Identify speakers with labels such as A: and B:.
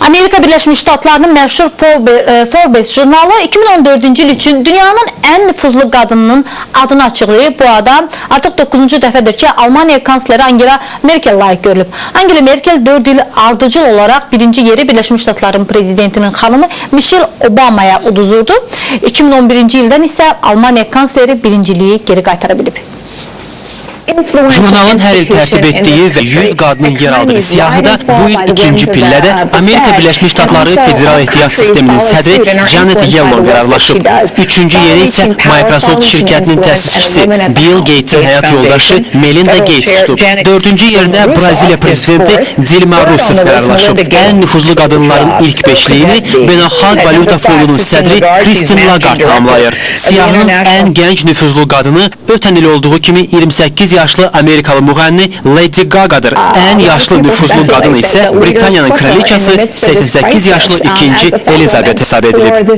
A: Amerika Birləşmiş Ştatlarının məşhur e, Forbes jurnalı 2014-cü il üçün dünyanın ən nüfuzlu qadınının adını açıqlayıb. Bu adam artıq 9-cu dəfədir ki, Almaniya kansleri Angela Merkel layık görülüb. Angela Merkel 4 il ardıcıl olaraq birinci yeri Birləşmiş Ştatların prezidentinin xanımı Michelle Obamaya uduzurdu. 2011-ci ildən isə Almaniya kansleri birinciliyi geri qaytara bilib.
B: Jurnalın hər il tərtib etdiyi və 100 qadının yer aldığı siyahıda bu il ikinci pillədə Amerika Birləşmiş Ştatları Federal Ehtiyat Sisteminin sədri Janet Yellen qərarlaşıb. Üçüncü yeri isə Microsoft şirkətinin təsisçisi Bill Gatesin həyat yoldaşı Melinda Gates tutub. Dördüncü yerdə Braziliya prezidenti Dilma Rousseff qərarlaşıb. Ən nüfuzlu qadınların ilk beşliyini Beynəlxalq Valyuta Fondunun sədri Christine Lagarde tamamlayır. Siyahının ən gənc nüfuzlu qadını ötən il olduğu kimi 28 yaşlı Amerikalı müğənni Lady Gaga'dır. Ən yaşlı nüfuzlu qadın isə Britaniyanın kraliçası 88 yaşlı ikinci Elizabeth hesab edilib.